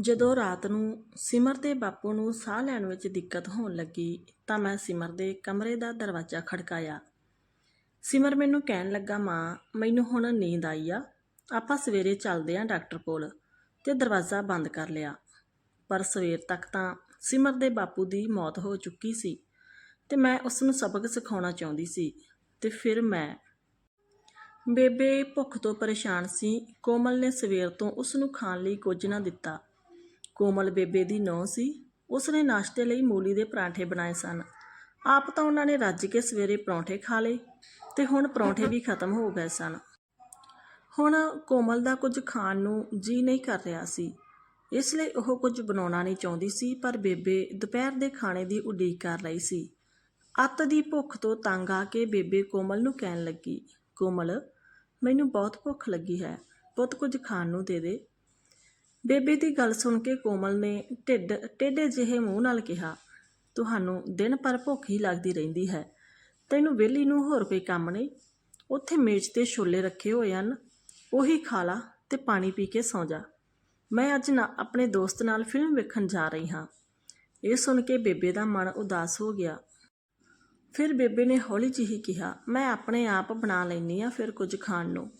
ਜਦੋਂ ਰਾਤ ਨੂੰ ਸਿਮਰ ਦੇ ਬਾਪੂ ਨੂੰ ਸਾਹ ਲੈਣ ਵਿੱਚ ਦਿੱਕਤ ਹੋਣ ਲੱਗੀ, ਤਾਂ ਮੈਂ ਸਿਮਰ ਦੇ ਕਮਰੇ ਦਾ ਦਰਵਾਜ਼ਾ ਖੜਕਾਇਆ। ਸਿਮਰ ਮੈਨੂੰ ਕਹਿਣ ਲੱਗਾ, ਮਾਂ, ਮੈਨੂੰ ਹੁਣ ਨੀਂਦ ਆਈ ਆ। ਆਪਾਂ ਸਵੇਰੇ ਚੱਲਦੇ ਆਂ ਡਾਕਟਰ ਕੋਲ ਤੇ ਦਰਵਾਜ਼ਾ ਬੰਦ ਕਰ ਲਿਆ। ਪਰ ਸਵੇਰ ਤੱਕ ਤਾਂ ਸਿਮਰ ਦੇ ਬਾਪੂ ਦੀ ਮੌਤ ਹੋ ਚੁੱਕੀ ਸੀ ਤੇ ਮੈਂ ਉਸ ਨੂੰ ਸਬਕ ਸਿਖਾਉਣਾ ਚਾਹੁੰਦੀ ਸੀ ਤੇ ਫਿਰ ਮੈਂ ਬੇਬੇ ਭੁੱਖ ਤੋਂ ਪਰੇਸ਼ਾਨ ਸੀ। ਕੋਮਲ ਨੇ ਸਵੇਰ ਤੋਂ ਉਸ ਨੂੰ ਖਾਣ ਲਈ ਕੁਝ ਨਾ ਦਿੱਤਾ। ਕੋਮਲ ਬੇਬੇ ਦੀ ਨੌਂ ਸੀ। ਉਸ ਨੇ ਨਾਸ਼ਤੇ ਲਈ ਮੂਲੀ ਦੇ ਪਰਾਂਠੇ ਬਣਾਏ ਸਨ। ਆਪ ਤਾਂ ਉਹਨਾਂ ਨੇ ਰੱਜ ਕੇ ਸਵੇਰੇ ਪਰੌਂਠੇ ਖਾ ਲਏ ਤੇ ਹੁਣ ਪਰੌਂਠੇ ਵੀ ਖਤਮ ਹੋ ਗਏ ਸਨ। ਹੁਣ ਕੋਮਲ ਦਾ ਕੁਝ ਖਾਣ ਨੂੰ ਜੀ ਨਹੀਂ ਕਰ ਰਿਹਾ ਸੀ। ਇਸ ਲਈ ਉਹ ਕੁਝ ਬਣਾਉਣਾ ਨਹੀਂ ਚਾਹੁੰਦੀ ਸੀ, ਪਰ ਬੇਬੇ ਦੁਪਹਿਰ ਦੇ ਖਾਣੇ ਦੀ ਉਡੀਕ ਕਰ ਰਹੀ ਸੀ। ਅੱਤ ਦੀ ਭੁੱਖ ਤੋਂ ਤੰਗ ਆ ਕੇ ਬੇਬੇ ਕੋਮਲ ਨੂੰ ਕਹਿਣ ਲੱਗੀ, ਕੋਮਲ, ਮੈਨੂੰ ਬਹੁਤ ਭੁੱਖ ਲੱਗੀ ਹੈ। ਪੁੱਤ ਕੁਝ ਖਾਣ ਨੂੰ ਦੇ ਦੇ। ਬੇਬੇ ਦੀ ਗੱਲ ਸੁਣ ਕੇ ਕੋਮਲ ਨੇ ਢਿੱਡ, ਟੇਢੇ ਜਿਹੇ ਮੂੰਹ ਨਾਲ ਕਿਹਾ, ਤੁਹਾਨੂੰ ਦਿਨ ਪਰ ਭੁੱਖ ਹੀ ਲੱਗਦੀ ਰਹਿੰਦੀ ਹੈ। ਤੈਨੂੰ ਵਿਹਲੀ ਨੂੰ ਹੋਰ ਕੋਈ ਕੰਮ ਨਹੀਂ। ਉੱਥੇ ਮੇਜ਼ ਤੇ ਛੋਲੇ ਰੱਖੇ ਹੋਏ ਹਨ। ਉਹੀ ਖਾ ਲਾ ਤੇ ਪਾਣੀ ਪੀ ਕੇ ਸੌਂ ਜਾ। ਮੈਂ ਅੱਜ ਨਾ ਆਪਣੇ ਦੋਸਤ ਨਾਲ ਫਿਲਮ ਵੇਖਣ ਜਾ ਰਹੀ ਹਾਂ ਇਹ ਸੁਣ ਕੇ ਬੇਬੇ ਦਾ ਮਨ ਉਦਾਸ ਹੋ ਗਿਆ। ਫਿਰ ਬੇਬੇ ਨੇ ਹੌਲੀ ਜਿਹੀ ਕਿਹਾ, ਮੈਂ ਆਪਣੇ ਆਪ ਬਣਾ ਲੈਣੀ ਆ ਫਿਰ ਕੁਝ ਖਾਣ ਨੂੰ।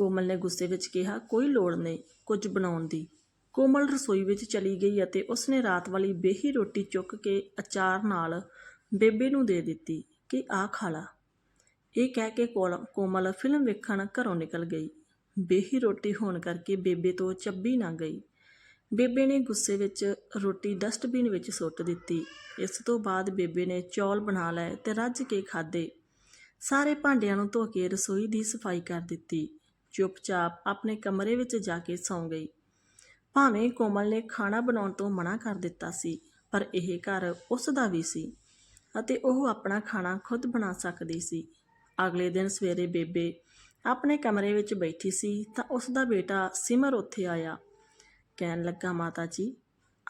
ਕੋਮਲ ਨੇ ਗੁੱਸੇ ਵਿੱਚ ਕਿਹਾ, ਕੋਈ ਲੋੜ ਨਹੀਂ, ਕੁਝ ਬਣਾਉਣ ਦੀ। ਕੋਮਲ ਰਸੋਈ ਵਿੱਚ ਚਲੀ ਗਈ ਅਤੇ ਉਸਨੇ ਰਾਤ ਵਾਲੀ ਬੇਹੀ ਰੋਟੀ ਚੁੱਕ ਕੇ ਅਚਾਰ ਨਾਲ ਬੇਬੇ ਨੂੰ ਦੇ ਦਿੱਤੀ ਕਿ ਆਹ ਖਾ ਲਾ। ਇਹ ਕਹਿ ਕੇ ਕੋਲ- ਕੋਮਲ ਫਿਲਮ ਵੇਖਣ ਘਰੋਂ ਨਿਕਲ ਗਈ। ਬੇਹੀ ਰੋਟੀ ਹੋਣ ਕਰਕੇ ਬੇਬੇ ਤੋਂ ਚੱਬੀ ਨਾ ਗਈ। ਬੇਬੇ ਨੇ ਗੁੱਸੇ ਵਿੱਚ ਰੋਟੀ ਡਸਟਬਿਨ ਵਿੱਚ ਸੁੱਟ ਦਿੱਤੀ। ਇਸ ਤੋਂ ਬਾਅਦ ਬੇਬੇ ਨੇ ਚੌਲ ਬਣਾ ਲਏ ਤੇ ਰੱਜ ਕੇ ਖਾਦੇ ਸਾਰੇ ਭਾਂਡਿਆਂ ਨੂੰ ਧੋ ਕੇ ਰਸੋਈ ਦੀ ਸਫ਼ਾਈ ਕਰ ਦਿੱਤੀ। ਚੁੱਪਚਾਪ ਆਪਣੇ ਕਮਰੇ ਵਿੱਚ ਜਾ ਕੇ ਸੌਂ ਗਈ। ਭਾਵੇਂ ਕੋਮਲ ਨੇ ਖਾਣਾ ਬਣਾਉਣ ਤੋਂ ਮਨਾ ਕਰ ਦਿੱਤਾ ਸੀ, ਪਰ ਇਹ ਘਰ ਉਸ ਦਾ ਵੀ ਸੀ ਅਤੇ ਉਹ ਆਪਣਾ ਖਾਣਾ ਖੁਦ ਬਣਾ ਸਕਦੀ ਸੀ। ਅਗਲੇ ਦਿਨ ਸਵੇਰੇ ਬੇਬੇ ਆਪਣੇ ਕਮਰੇ ਵਿੱਚ ਬੈਠੀ ਸੀ ਤਾਂ ਉਸ ਦਾ ਬੇਟਾ ਸਿਮਰ ਉੱਥੇ ਆਇਆ। ਕਹਿਣ ਲੱਗਾ, ਮਾਤਾ ਜੀ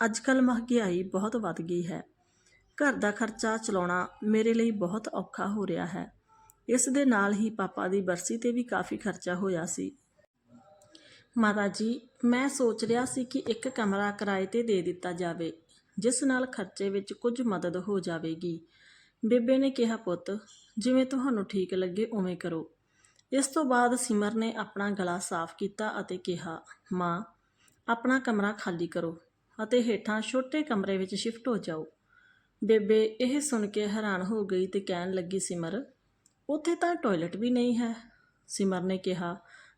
ਅੱਜ ਕੱਲ ਮਹਿੰਗਾਈ ਬਹੁਤ ਵੱਧ ਗਈ ਹੈ। ਘਰ ਦਾ ਖਰਚਾ ਚਲਾਉਣਾ ਮੇਰੇ ਲਈ ਬਹੁਤ ਔਖਾ ਹੋ ਰਿਹਾ ਹੈ। ਇਸ ਦੇ ਨਾਲ ਹੀ ਪਾਪਾ ਦੀ ਬਰਸੀ ਤੇ ਵੀ ਕਾਫੀ ਖਰਚਾ ਹੋਇਆ ਸੀ। ਮਾਤਾ ਜੀ, ਮੈਂ ਸੋਚ ਰਿਹਾ ਸੀ ਕਿ ਇੱਕ ਕਮਰਾ ਕਿਰਾਏ ਤੇ ਦੇ ਦਿੱਤਾ ਜਾਵੇ, ਜਿਸ ਨਾਲ ਖਰਚੇ ਵਿੱਚ ਕੁਝ ਮਦਦ ਹੋ ਜਾਵੇਗੀ। ਬੇਬੇ ਨੇ ਕਿਹਾ, ਪੁੱਤ, ਜਿਵੇਂ ਤੁਹਾਨੂੰ ਠੀਕ ਲੱਗੇ ਉਵੇਂ ਕਰੋ। ਇਸ ਤੋਂ ਬਾਅਦ ਸਿਮਰ ਨੇ ਆਪਣਾ ਗਲਾ ਸਾਫ਼ ਕੀਤਾ ਅਤੇ ਕਿਹਾ, ਮਾਂ, ਆਪਣਾ ਕਮਰਾ ਖਾਲੀ ਕਰੋ ਅਤੇ ਹੇਠਾਂ ਛੋਟੇ ਕਮਰੇ ਵਿੱਚ ਸ਼ਿਫਟ ਹੋ ਜਾਓ। ਬੇਬੇ ਇਹ ਸੁਣ ਕੇ ਹੈਰਾਨ ਹੋ ਗਈ ਤੇ ਕਹਿਣ ਲੱਗੀ, ਸਿਮਰ ਉੱਥੇ ਤਾਂ ਟਾਇਲਟ ਵੀ ਨਹੀਂ ਹੈ, ਸਿਮਰ ਨੇ ਕਿਹਾ।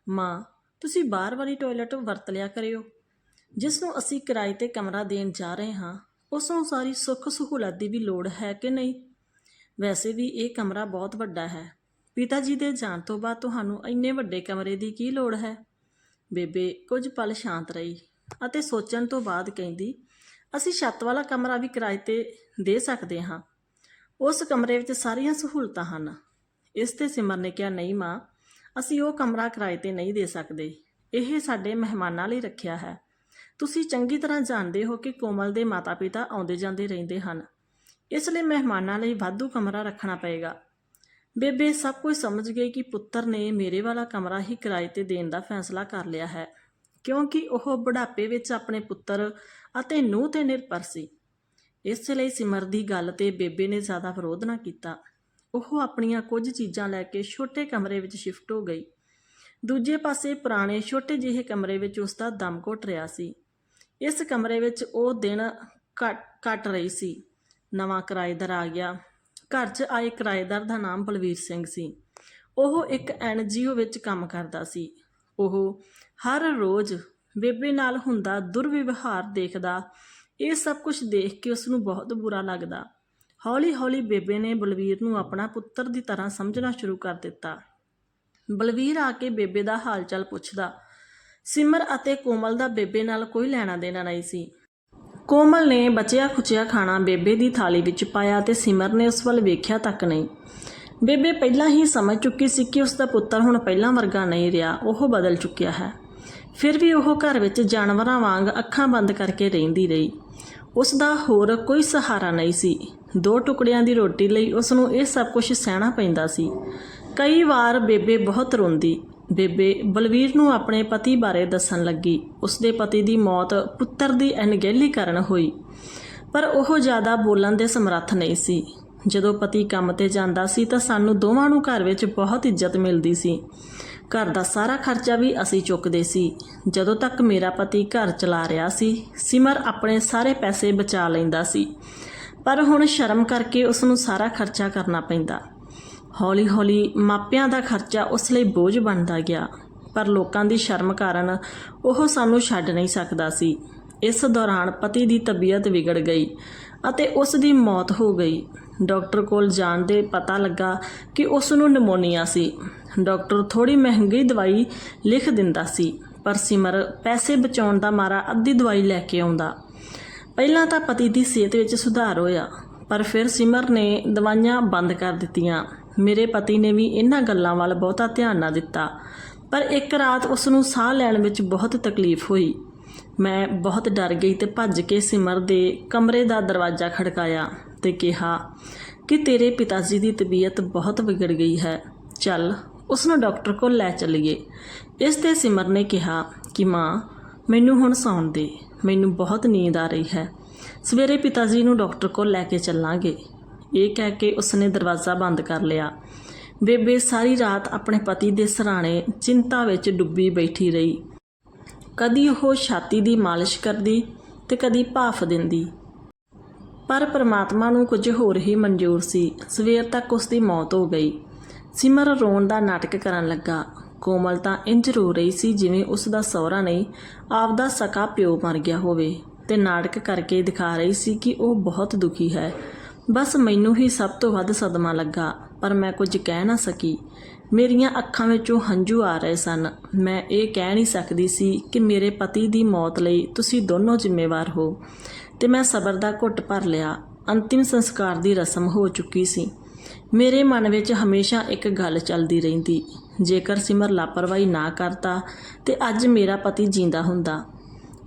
ਮਾਂ, ਤੁਸੀਂ ਬਾਹਰ ਵਾਲੀ ਟਾਇਲਟ ਵਰਤ ਲਿਆ ਕਰਿਓ। ਜਿਸ ਨੂੰ ਅਸੀਂ ਕਿਰਾਏ ਤੇ ਕਮਰਾ ਦੇਣ ਜਾ ਰਹੇ ਹਾਂ, ਉਸ ਨੂੰ ਸਾਰੀ ਸੁੱਖ ਸਹੂਲਤ ਦੀ ਵੀ ਲੋੜ ਹੈ ਕਿ ਨਹੀਂ? ਵੈਸੇ ਵੀ ਇਹ ਕਮਰਾ ਬਹੁਤ ਵੱਡਾ ਹੈ। ਪਿਤਾ ਜੀ ਦੇ ਜਾਣ ਤੋਂ ਬਾਅਦ ਤੁਹਾਨੂੰ ਇੰਨੇ ਵੱਡੇ ਕਮਰੇ ਦੀ ਕੀ ਲੋੜ ਹੈ? ਬੇਬੇ ਕੁਝ ਪਲ ਸ਼ਾਂਤ ਰਹੀ ਅਤੇ ਸੋਚਣ ਤੋਂ ਬਾਅਦ ਕਹਿੰਦੀ, ਅਸੀਂ ਛੱਤ ਵਾਲਾ ਕਮਰਾ ਵੀ ਕਿਰਾਏ ਤੇ ਦੇ ਸਕਦੇ ਹਾਂ। ਉਸ ਕਮਰੇ ਵਿੱਚ ਸਾਰੀਆਂ ਸਹੂਲਤਾਂ ਹਨ। ਇਸ ਤੇ ਸਿਮਰ ਨੇ ਕਿਹਾ, ਨਹੀਂ ਮਾਂ, ਅਸੀਂ ਉਹ ਕਮਰਾ ਕਿਰਾਏ ਤੇ ਨਹੀਂ ਦੇ ਸਕਦੇ। ਇਹ ਸਾਡੇ ਮਹਿਮਾਨਾਂ ਲਈ ਰੱਖਿਆ ਹੈ। ਤੁਸੀਂ ਚੰਗੀ ਤਰ੍ਹਾਂ ਜਾਣਦੇ ਹੋ ਕਿ ਕੋਮਲ ਦੇ ਮਾਤਾ-ਪਿਤਾ ਆਉਂਦੇ ਜਾਂਦੇ ਰਹਿੰਦੇ ਹਨ। ਇਸ ਲਈ ਮਹਿਮਾਨਾਂ ਲਈ ਵਾਧੂ ਕਮਰਾ ਰੱਖਣਾ ਪਏਗਾ। ਬੇਬੇ, ਸਭ ਕੁਝ ਸਮਝ ਗਈ ਕਿ ਪੁੱਤਰ ਨੇ ਮੇਰੇ ਵਾਲਾ ਕਮਰਾ ਹੀ ਕਿਰਾਏ ਤੇ ਦੇਣ ਦਾ ਫੈਸਲਾ ਕਰ ਲਿਆ ਹੈ, ਕਿਉਂਕਿ ਉਹ ਬੁਢਾਪੇ ਵਿੱਚ ਆਪਣੇ ਪੁੱਤਰ ਅਤੇ ਨੂੰਹ ਤੇ ਨਿਰਭਰ ਸੀ। ਇਸ ਲਈ ਸਿਮਰ ਦੀ ਗੱਲ ਤੇ ਬੇਬੇ ਨੇ ਜ਼ਿਆਦਾ ਵਿਰੋਧ ਨਾ ਕੀਤਾ। ਉਹ ਆਪਣੀਆਂ ਕੁਝ ਚੀਜ਼ਾਂ ਲੈ ਕੇ ਛੋਟੇ ਕਮਰੇ ਵਿੱਚ ਸ਼ਿਫਟ ਹੋ ਗਈ। ਦੂਜੇ ਪਾਸੇ ਪੁਰਾਣੇ ਛੋਟੇ ਜਿਹੇ ਕਮਰੇ ਵਿੱਚ ਉਸ ਦਾ ਦਮ ਘੁੱਟ ਰਿਹਾ ਸੀ। ਇਸ ਕਮਰੇ ਵਿੱਚ ਉਹ ਦਿਨ ਕੱਟ ਕੱਟ ਰਹੀ ਸੀ। ਨਵਾਂ ਕਿਰਾਏਦਾਰ ਆ ਗਿਆ। ਘਰ 'ਚ ਆਏ ਕਿਰਾਏਦਾਰ ਦਾ ਨਾਮ ਬਲਵੀਰ ਸਿੰਘ ਸੀ। ਉਹ ਇੱਕ ਐਨਜੀਓ ਵਿੱਚ ਕੰਮ ਕਰਦਾ ਸੀ। ਉਹ ਹਰ ਰੋਜ਼ ਬੇਬੇ ਨਾਲ ਹੁੰਦਾ ਦੁਰਵਿਵਹਾਰ ਦੇਖਦਾ। ਇਹ ਸਭ ਕੁਝ ਦੇਖ ਕੇ ਉਸ ਨੂੰ ਬਹੁਤ ਬੁਰਾ ਲੱਗਦਾ। ਹੌਲੀ-ਹੌਲੀ ਬੇਬੇ ਨੇ ਬਲਵੀਰ ਨੂੰ ਆਪਣਾ ਪੁੱਤਰ ਦੀ ਤਰ੍ਹਾਂ ਸਮਝਣਾ ਸ਼ੁਰੂ ਕਰ ਦਿੱਤਾ। ਬਲਵੀਰ ਆ ਕੇ ਬੇਬੇ ਦਾ ਹਾਲ ਚਾਲ ਪੁੱਛਦਾ। ਸਿਮਰ ਅਤੇ ਕੋਮਲ ਦਾ ਬੇਬੇ ਨਾਲ ਕੋਈ ਲੈਣਾ ਦੇਣਾ ਨਹੀਂ ਸੀ। ਕੋਮਲ ਨੇ ਬਚਿਆ ਖੁਚਿਆ ਖਾਣਾ ਬੇਬੇ ਦੀ ਥਾਲੀ ਵਿੱਚ ਪਾਇਆ ਤੇ ਸਿਮਰ ਨੇ ਉਸ ਵੱਲ ਵੇਖਿਆ ਤੱਕ ਨਹੀਂ। ਬੇਬੇ ਪਹਿਲਾਂ ਹੀ ਸਮਝ ਚੁੱਕੀ ਸੀ ਕਿ ਉਸ ਦਾ ਪੁੱਤਰ ਹੁਣ ਪਹਿਲਾਂ ਵਰਗਾ ਨਹੀਂ ਰਿਹਾ, ਉਹ ਬਦਲ ਚੁੱਕਿਆ ਹੈ। ਫਿਰ ਵੀ ਉਹ ਘਰ ਵਿੱਚ ਜਾਨਵਰਾਂ ਵਾਂਗ ਅੱਖਾਂ ਬੰਦ ਕਰਕੇ ਰਹਿੰਦੀ ਰਹੀ। ਉਸ ਦਾ ਹੋਰ ਕੋਈ ਸਹਾਰਾ ਨਹੀਂ ਸੀ। ਦੋ ਟੁਕੜਿਆਂ ਦੀ ਰੋਟੀ ਲਈ ਉਸ ਨੂੰ ਇਹ ਸਭ ਕੁਝ ਸਹਿਣਾ ਪੈਂਦਾ ਸੀ। ਕਈ ਵਾਰ ਬੇਬੇ ਬਹੁਤ ਰੋਂਦੀ। ਬੇਬੇ ਬਲਵੀਰ ਨੂੰ ਆਪਣੇ ਪਤੀ ਬਾਰੇ ਦੱਸਣ ਲੱਗੀ। ਉਸਦੇ ਪਤੀ ਦੀ ਮੌਤ ਪੁੱਤਰ ਦੀ ਅਣਗਹਿਲੀ ਕਾਰਨ ਹੋਈ। ਪਰ ਉਹ ਜ਼ਿਆਦਾ ਬੋਲਣ ਦੇ ਸਮਰੱਥ ਨਹੀਂ ਸੀ। ਜਦੋਂ ਪਤੀ ਕੰਮ ਤੇ ਜਾਂਦਾ ਸੀ ਤਾਂ ਸਾਨੂੰ ਦੋਵਾਂ ਨੂੰ ਘਰ ਵਿੱਚ ਬਹੁਤ ਇੱਜ਼ਤ ਮਿਲਦੀ ਸੀ। ਘਰ ਦਾ ਸਾਰਾ ਖਰਚਾ ਵੀ ਅਸੀਂ ਚੁੱਕਦੇ ਸੀ। ਜਦੋਂ ਤੱਕ ਮੇਰਾ ਪਤੀ ਘਰ ਚਲਾ ਰਿਹਾ ਸੀ, ਸਿਮਰ ਆਪਣੇ ਸਾਰੇ ਪੈਸੇ ਬਚਾ ਲੈਂਦਾ ਸੀ। ਪਰ ਹੁਣ ਸ਼ਰਮ ਕਰਕੇ ਉਸ ਨੂੰ ਸਾਰਾ ਖਰਚਾ ਕਰਨਾ ਪੈਂਦਾ। ਹੌਲੀ-ਹੌਲੀ ਮਾਪਿਆਂ ਦਾ ਖਰਚਾ ਉਸ ਲਈ ਬੋਝ ਬਣਦਾ ਗਿਆ, ਪਰ ਲੋਕਾਂ ਦੀ ਸ਼ਰਮ ਕਾਰਨ ਉਹ ਸਾਨੂੰ ਛੱਡ ਨਹੀਂ ਸਕਦਾ ਸੀ। ਇਸ ਦੌਰਾਨ ਪਤੀ ਦੀ ਤਬੀਅਤ ਵਿਗੜ ਗਈ ਅਤੇ ਉਸ ਦੀ ਮੌਤ ਹੋ ਗਈ। ਡਾਕਟਰ ਕੋਲ ਜਾਣ ਦੇ ਪਤਾ ਲੱਗਾ ਕਿ ਉਸ ਨੂੰ ਨਮੋਨੀਆ ਸੀ। ਡਾਕਟਰ ਥੋੜੀ ਮਹਿੰਗੀ ਦਵਾਈ ਲਿਖ ਦਿੰਦਾ ਸੀ, ਪਰ ਸਿਮਰ ਪੈਸੇ ਬਚਾਉਣ ਦਾ ਮਾਰਾ ਅੱਧੀ ਦਵਾਈ ਲੈ ਕੇ ਆਉਂਦਾ। ਪਹਿਲਾਂ ਤਾਂ ਪਤੀ ਦੀ ਸਿਹਤ ਵਿੱਚ ਸੁਧਾਰ ਹੋਇਆ, ਪਰ ਫਿਰ ਸਿਮਰ ਨੇ ਦਵਾਈਆਂ ਬੰਦ ਕਰ ਦਿੱਤੀਆਂ। ਮੇਰੇ ਪਤੀ ਨੇ ਵੀ ਇਹਨਾਂ ਗੱਲਾਂ ਵੱਲ ਬਹੁਤਾ ਧਿਆਨ ਨਾ ਦਿੱਤਾ, ਪਰ ਇੱਕ ਰਾਤ ਉਸ ਨੂੰ ਸਾਹ ਲੈਣ ਵਿੱਚ ਬਹੁਤ ਤਕਲੀਫ ਹੋਈ। ਮੈਂ ਬਹੁਤ ਡਰ ਗਈ ਤੇ ਭੱਜ ਕੇ ਸਿਮਰ ਦੇ ਕਮਰੇ ਦਾ ਦਰਵਾਜ਼ਾ ਖੜਕਾਇਆ ਤੇ ਕਿਹਾ, ਕਿ ਤੇਰੇ ਪਿਤਾ ਜੀ ਦੀ ਤਬੀਅਤ ਬਹੁਤ ਵਿਗੜ ਗਈ ਹੈ। ਚੱਲ ਉਸ ਨੂੰ ਡਾਕਟਰ ਕੋਲ ਲੈ ਚੱਲੀਏ। ਇਸ ਤੇ ਸਿਮਰ ਨੇ ਕਿਹਾ ਕਿ, ਮਾਂ, ਮੈਨੂੰ ਹੁਣ ਸੌਣ ਦੇ। ਮੈਨੂੰ ਬਹੁਤ ਨੀਂਦ ਆ ਰਹੀ ਹੈ। ਸਵੇਰੇ ਪਿਤਾ ਜੀ ਨੂੰ ਡਾਕਟਰ ਕੋਲ ਲੈ ਕੇ ਚੱਲਾਂਗੇ। ਇਹ ਕਹਿ ਕੇ ਉਸਨੇ ਦਰਵਾਜ਼ਾ ਬੰਦ ਕਰ ਲਿਆ। ਬੇਬੇ ਸਾਰੀ ਰਾਤ ਆਪਣੇ ਪਤੀ ਦੇ ਸਰਾਣੇ ਚਿੰਤਾ ਵਿੱਚ ਡੁੱਬੀ ਬੈਠੀ ਰਹੀ। ਕਦੀ ਉਹ ਛਾਤੀ ਦੀ ਮਾਲਿਸ਼ ਕਰਦੀ ਤੇ ਕਦੀ ਭਾਫ ਦਿੰਦੀ। ਪਰ ਪ੍ਰਮਾਤਮਾ ਨੂੰ ਕੁਝ ਹੋਰ ਹੀ ਮਨਜ਼ੂਰ ਸੀ। ਸਵੇਰ ਤੱਕ ਉਸ ਦੀ ਮੌਤ ਹੋ ਗਈ। ਸਿਮਰ ਰੋਣ ਦਾ ਨਾਟਕ ਕਰਨ ਲੱਗਾ। ਕੋਮਲ ਤਾਂ ਇੰਜ ਰੋ ਰਹੀ ਸੀ ਜਿਵੇਂ ਉਸ ਦਾ ਸਹੁਰਾ ਨਹੀਂ ਆਪਦਾ ਸਕਾ ਪਿਓ ਮਰ ਗਿਆ ਹੋਵੇ। ਤੇ ਨਾਟਕ ਕਰਕੇ ਦਿਖਾ ਰਹੀ ਸੀ ਕਿ ਉਹ ਬਹੁਤ ਦੁਖੀ ਹੈ। ਬਸ ਮੈਨੂੰ ਹੀ ਸਭ ਤੋਂ ਵੱਧ ਸਦਮਾ ਲੱਗਾ, ਪਰ ਮੈਂ ਕੁਝ ਕਹਿ ਨਾ ਸਕੀ। ਮੇਰੀਆਂ ਅੱਖਾਂ ਵਿੱਚੋਂ ਹੰਝੂ ਆ ਰਹੇ ਸਨ। ਮੈਂ ਇਹ ਕਹਿ ਨਹੀਂ ਸਕਦੀ ਸੀ ਕਿ ਮੇਰੇ ਪਤੀ ਦੀ ਮੌਤ ਲਈ ਤੁਸੀਂ ਦੋਨੋਂ ਜ਼ਿੰਮੇਵਾਰ ਹੋ। ਤੇ ਮੈਂ ਸਬਰ ਦਾ ਘੁੱਟ ਭਰ ਲਿਆ। ਅੰਤਿਮ ਸੰਸਕਾਰ ਦੀ ਰਸਮ ਹੋ ਚੁੱਕੀ ਸੀ। ਮੇਰੇ ਮਨ ਵਿੱਚ ਹਮੇਸ਼ਾ ਇੱਕ ਗੱਲ ਚੱਲਦੀ ਰਹਿੰਦੀ। ਜੇਕਰ ਸਿਮਰ ਲਾਪਰਵਾਹੀ ਨਾ ਕਰਤਾ ਤੇ ਅੱਜ ਮੇਰਾ ਪਤੀ ਜਿੰਦਾ ਹੁੰਦਾ।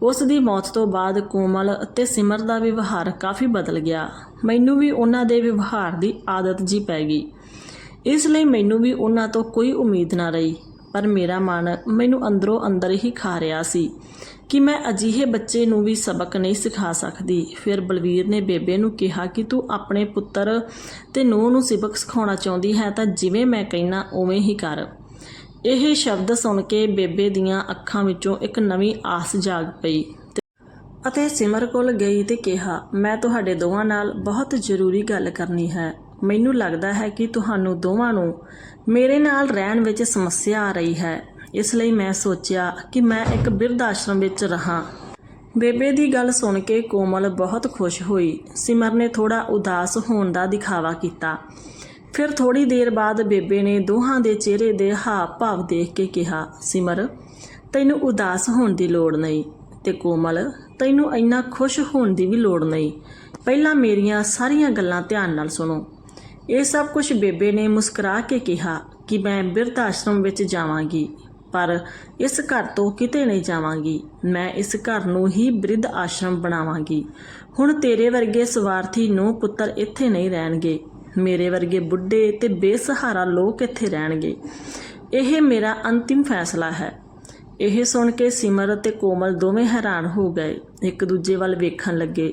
ਉਸ ਦੀ ਮੌਤ ਤੋਂ ਬਾਅਦ ਕੋਮਲ ਅਤੇ ਸਿਮਰ ਦਾ ਵਿਵਹਾਰ ਕਾਫੀ ਬਦਲ ਗਿਆ। ਮੈਨੂੰ ਵੀ ਉਹਨਾਂ ਦੇ ਵਿਵਹਾਰ ਦੀ ਆਦਤ ਜੀ ਪੈ ਗਈ। ਇਸ ਲਈ ਮੈਨੂੰ ਵੀ ਉਹਨਾਂ ਤੋਂ ਕੋਈ ਉਮੀਦ ਨਾ ਰਹੀ। ਪਰ ਮੇਰਾ ਮਨ ਮੈਨੂੰ ਅੰਦਰੋਂ ਅੰਦਰ ਹੀ ਖਾ ਰਿਹਾ ਸੀ ਕਿ ਮੈਂ ਅਜਿਹੇ ਬੱਚੇ ਨੂੰ ਵੀ ਸਬਕ ਨਹੀਂ ਸਿਖਾ ਸਕਦੀ। ਫਿਰ ਬਲਵੀਰ ਨੇ ਬੇਬੇ ਨੂੰ ਕਿਹਾ ਕਿ ਤੂੰ ਆਪਣੇ ਪੁੱਤਰ ਤੇ ਨੂੰਹ ਨੂੰ ਸਬਕ ਸਿਖਾਉਣਾ ਚਾਹੁੰਦੀ ਹੈ ਤਾਂ ਜਿਵੇਂ ਮੈਂ ਕਹਿਣਾ, ਉਵੇਂ ਹੀ ਕਰ। ਇਹ ਸ਼ਬਦ ਸੁਣ ਕੇ ਬੇਬੇ ਦੀਆਂ ਅੱਖਾਂ ਵਿੱਚੋਂ ਇੱਕ ਨਵੀਂ ਆਸ ਜਾਗ ਪਈ ਅਤੇ ਸਿਮਰ ਕੋਲ ਗਈ ਤੇ ਕਿਹਾ, ਮੈਂ ਤੁਹਾਡੇ ਦੋਵਾਂ ਨਾਲ ਬਹੁਤ ਜ਼ਰੂਰੀ ਗੱਲ ਕਰਨੀ ਹੈ। ਮੈਨੂੰ ਲੱਗਦਾ ਹੈ ਕਿ ਤੁਹਾਨੂੰ ਦੋਵਾਂ ਨੂੰ ਮੇਰੇ ਨਾਲ ਰਹਿਣ ਵਿੱਚ ਸਮੱਸਿਆ ਆ ਰਹੀ ਹੈ। ਇਸ ਲਈ ਮੈਂ ਸੋਚਿਆ ਕਿ ਮੈਂ ਇੱਕ ਬਿਰਧ ਆਸ਼ਰਮ ਵਿੱਚ ਰਹਾ। ਬੇਬੇ ਦੀ ਗੱਲ ਸੁਣ ਕੇ ਕੋਮਲ ਬਹੁਤ ਖੁਸ਼ ਹੋਈ। ਸਿਮਰ ਨੇ ਥੋੜਾ ਉਦਾਸ ਹੋਣ ਦਾ ਦਿਖਾਵਾ ਕੀਤਾ। ਫਿਰ ਥੋੜੀ ਦੇਰ ਬਾਅਦ ਬੇਬੇ ਨੇ ਦੋਹਾਂ ਦੇ ਚਿਹਰੇ ਦੇ ਹਾਵ ਭਾਵ ਦੇਖ ਕੇ ਕਿਹਾ, ਸਿਮਰ, ਤੈਨੂੰ ਉਦਾਸ ਹੋਣ ਦੀ ਲੋੜ ਨਹੀਂ ਤੇ ਕੋਮਲ, ਤੈਨੂੰ ਇੰਨਾ ਖੁਸ਼ ਹੋਣ ਦੀ ਵੀ ਲੋੜ ਨਹੀਂ। ਪਹਿਲਾਂ ਮੇਰੀਆਂ ਸਾਰੀਆਂ ਗੱਲਾਂ ਧਿਆਨ ਨਾਲ ਸੁਣੋ। ਇਹ ਸਭ ਕੁਝ ਬੇਬੇ ਨੇ ਮੁਸਕਰਾ ਕੇ ਕਿਹਾ ਕਿ ਮੈਂ ਬਿਰਧ ਆਸ਼ਰਮ ਵਿੱਚ ਜਾਵਾਂਗੀ, ਪਰ ਇਸ ਘਰ ਤੋਂ ਕਿਤੇ ਨਹੀਂ ਜਾਵਾਂਗੀ। ਮੈਂ ਇਸ ਘਰ ਨੂੰ ਹੀ ਬਿਰਧ ਆਸ਼ਰਮ ਬਣਾਵਾਂਗੀ। ਹੁਣ ਤੇਰੇ ਵਰਗੇ ਸਵਾਰਥੀ ਨੂੰ ਪੁੱਤਰ ਇੱਥੇ ਨਹੀਂ ਰਹਿਣਗੇ। ਮੇਰੇ ਵਰਗੇ ਬੁੱਢੇ ਤੇ ਬੇਸਹਾਰਾ ਲੋਕ ਇੱਥੇ ਰਹਿਣਗੇ। ਇਹ ਮੇਰਾ ਅੰਤਿਮ ਫੈਸਲਾ ਹੈ। ਇਹ ਸੁਣ ਕੇ ਸਿਮਰ ਅਤੇ ਕੋਮਲ ਦੋਵੇਂ ਹੈਰਾਨ ਹੋ ਗਏ। ਇੱਕ ਦੂਜੇ ਵੱਲ ਵੇਖਣ ਲੱਗੇ।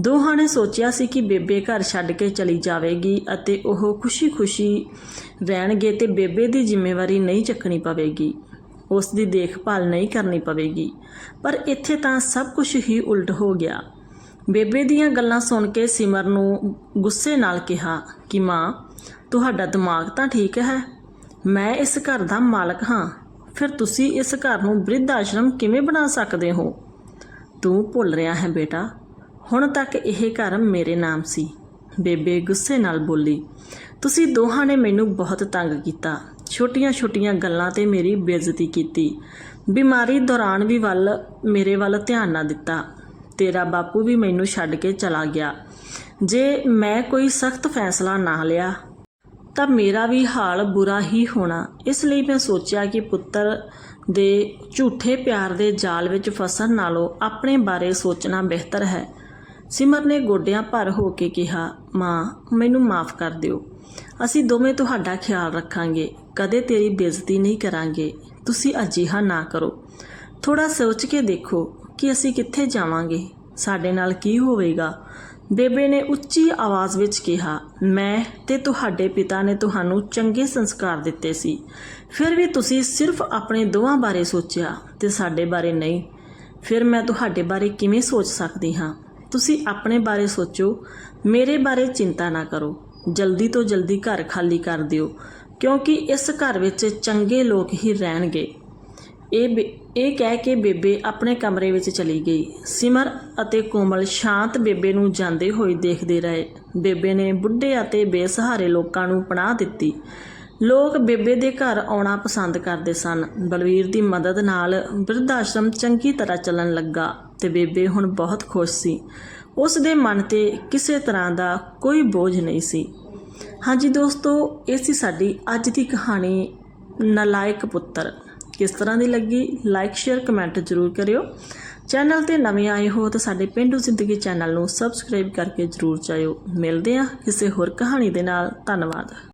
ਦੋਹਾਂ ਨੇ ਸੋਚਿਆ ਸੀ ਕਿ ਬੇਬੇ ਘਰ ਛੱਡ ਕੇ ਚਲੀ ਜਾਵੇਗੀ ਅਤੇ ਉਹ ਖੁਸ਼ੀ-ਖੁਸ਼ੀ ਰਹਿਣਗੇ ਤੇ ਬੇਬੇ ਦੀ ਜ਼ਿੰਮੇਵਾਰੀ ਨਹੀਂ ਚੱਕਣੀ ਪਵੇਗੀ। ਉਸ ਦੀ ਦੇਖਭਾਲ ਨਹੀਂ ਕਰਨੀ ਪਵੇਗੀ। ਪਰ ਇੱਥੇ ਤਾਂ ਸਭ ਕੁਝ ਹੀ ਉਲਟ ਹੋ ਗਿਆ। ਬੇਬੇ ਦੀਆਂ ਗੱਲਾਂ ਸੁਣ ਕੇ ਸਿਮਰ ਨੂੰ ਗੁੱਸੇ ਨਾਲ ਕਿਹਾ ਕਿ ਮਾਂ, ਤੁਹਾਡਾ ਦਿਮਾਗ ਤਾਂ ਠੀਕ ਹੈ। ਮੈਂ ਇਸ ਘਰ ਦਾ ਮਾਲਕ ਹਾਂ। ਫਿਰ ਤੁਸੀਂ ਇਸ ਘਰ ਨੂੰ ਬ੍ਰਿਧ ਆਸ਼ਰਮ ਕਿਵੇਂ ਬਣਾ ਸਕਦੇ ਹੋ? ਤੂੰ ਭੁੱਲ ਰਿਹਾ ਹੈ ਬੇਟਾ। ਹੁਣ ਤੱਕ ਇਹ ਘਰ ਮੇਰੇ ਨਾਮ ਸੀ। ਬੇਬੇ ਗੁੱਸੇ ਨਾਲ ਬੋਲੀ, ਤੁਸੀਂ ਦੋਹਾਂ ਨੇ ਮੈਨੂੰ ਬਹੁਤ ਤੰਗ ਕੀਤਾ। ਛੋਟੀਆਂ-ਛੋਟੀਆਂ ਗੱਲਾਂ ਤੇ ਮੇਰੀ ਬੇਇੱਜ਼ਤੀ ਕੀਤੀ। ਬਿਮਾਰੀ ਦੌਰਾਨ ਵੀ ਵੱਲ ਮੇਰੇ ਵੱਲ ਧਿਆਨ ਨਾ ਦਿੱਤਾ। ਤੇਰਾ ਬਾਪੂ ਵੀ ਮੈਨੂੰ ਛੱਡ ਕੇ ਚਲਾ ਗਿਆ। ਜੇ ਮੈਂ ਕੋਈ ਸਖਤ ਫੈਸਲਾ ਨਾ ਲਿਆ, ਤਾਂ ਮੇਰਾ ਵੀ ਹਾਲ ਬੁਰਾ ਹੀ ਹੋਣਾ। ਇਸ ਲਈ ਮੈਂ ਸੋਚਿਆ ਕਿ ਪੁੱਤਰ ਦੇ ਝੂਠੇ ਪਿਆਰ ਦੇ ਜਾਲ ਵਿੱਚ ਫਸਣ ਨਾਲੋਂ ਆਪਣੇ ਬਾਰੇ ਸੋਚਣਾ ਬਿਹਤਰ ਹੈ। ਸਿਮਰ ਨੇ ਗੋਡਿਆਂ ਭਰ ਹੋ ਕੇ ਕਿਹਾ, ਮਾਂ, ਮੈਨੂੰ ਮਾਫ ਕਰ ਦਿਓ। ਅਸੀਂ ਦੋਵੇਂ ਤੁਹਾਡਾ ਖਿਆਲ ਰੱਖਾਂਗੇ। ਕਦੇ ਤੇਰੀ ਬੇਇੱਜ਼ਤੀ ਨਹੀਂ ਕਰਾਂਗੇ। ਤੁਸੀਂ ਅਜਿਹਾ ਨਾ ਕਰੋ। ਥੋੜਾ ਸੋਚ ਕੇ ਦੇਖੋ। ਕਿ ਅਸੀਂ ਕਿੱਥੇ ਜਾਵਾਂਗੇ? ਸਾਡੇ ਨਾਲ ਕੀ ਹੋਵੇਗਾ? ਬੇਬੇ ਨੇ ਉੱਚੀ ਆਵਾਜ਼ ਵਿੱਚ ਕਿਹਾ, ਮੈਂ ਤੇ ਤੁਹਾਡੇ ਪਿਤਾ ਨੇ ਤੁਹਾਨੂੰ ਚੰਗੇ ਸੰਸਕਾਰ ਦਿੱਤੇ ਸੀ। ਫਿਰ ਵੀ ਤੁਸੀਂ ਸਿਰਫ ਆਪਣੇ ਦੋਵਾਂ ਬਾਰੇ ਸੋਚਿਆ ਤੇ ਸਾਡੇ ਬਾਰੇ ਨਹੀਂ। ਫਿਰ ਮੈਂ ਤੁਹਾਡੇ ਬਾਰੇ ਕਿਵੇਂ ਸੋਚ ਸਕਦੀ ਹਾਂ? ਤੁਸੀਂ ਆਪਣੇ ਬਾਰੇ ਸੋਚੋ। ਮੇਰੇ ਬਾਰੇ ਚਿੰਤਾ ਨਾ ਕਰੋ। ਜਲਦੀ ਤੋਂ ਜਲਦੀ ਘਰ ਖਾਲੀ ਕਰ ਦਿਓ, ਕਿਉਂਕਿ ਇਸ ਘਰ ਵਿੱਚ ਚੰਗੇ ਲੋਕ ਹੀ ਰਹਿਣਗੇ। ਇਹ ਬੇ- ਇਹ ਕਹਿ ਕੇ ਬੇਬੇ ਆਪਣੇ ਕਮਰੇ ਵਿੱਚ ਚਲੀ ਗਈ। ਸਿਮਰ ਅਤੇ ਕੋਮਲ ਸ਼ਾਂਤ ਬੇਬੇ ਨੂੰ ਜਾਂਦੇ ਹੋਏ ਦੇਖਦੇ ਰਹੇ। ਬੇਬੇ ਨੇ ਬੁੱਢੇ ਅਤੇ ਬੇਸਹਾਰੇ ਲੋਕਾਂ ਨੂੰ ਪਨਾਹ ਦਿੱਤੀ। ਲੋਕ ਬੇਬੇ ਦੇ ਘਰ ਆਉਣਾ ਪਸੰਦ ਕਰਦੇ ਸਨ। ਬਲਵੀਰ ਦੀ ਮਦਦ ਨਾਲ ਬਿਰਧ ਆਸ਼ਰਮ ਚੰਗੀ ਤਰ੍ਹਾਂ ਚੱਲਣ ਲੱਗਾ ਤੇ ਬੇਬੇ ਹੁਣ ਬਹੁਤ ਖੁਸ਼ ਸੀ। ਉਸ ਦੇ ਮਨ ਤੇ ਕਿਸੇ ਤਰ੍ਹਾਂ ਦਾ ਕੋਈ ਬੋਝ ਨਹੀਂ ਸੀ। ਹਾਂਜੀ ਦੋਸਤੋ, ਇਹ ਸੀ ਸਾਡੀ ਅੱਜ ਦੀ ਕਹਾਣੀ, ਨਲਾਇਕ ਪੁੱਤਰ। ਕਿਸ ਤਰ੍ਹਾਂ ਦੀ ਲੱਗੀ ਲਾਈਕ ਸ਼ੇਅਰ ਕਮੈਂਟ ਜ਼ਰੂਰ ਕਰਿਓ। ਚੈਨਲ ਤੇ ਨਵੇਂ ਆਏ ਹੋ ਤਾਂ ਸਾਡੇ ਪਿੰਡੂ ਜ਼ਿੰਦਗੀ ਚੈਨਲ ਨੂੰ ਸਬਸਕ੍ਰਾਈਬ ਕਰਕੇ ਜ਼ਰੂਰ ਜਾਇਓ। ਮਿਲਦੇ ਹਾਂ ਕਿਸੇ ਹੋਰ ਕਹਾਣੀ ਦੇ ਨਾਲ। ਧੰਨਵਾਦ।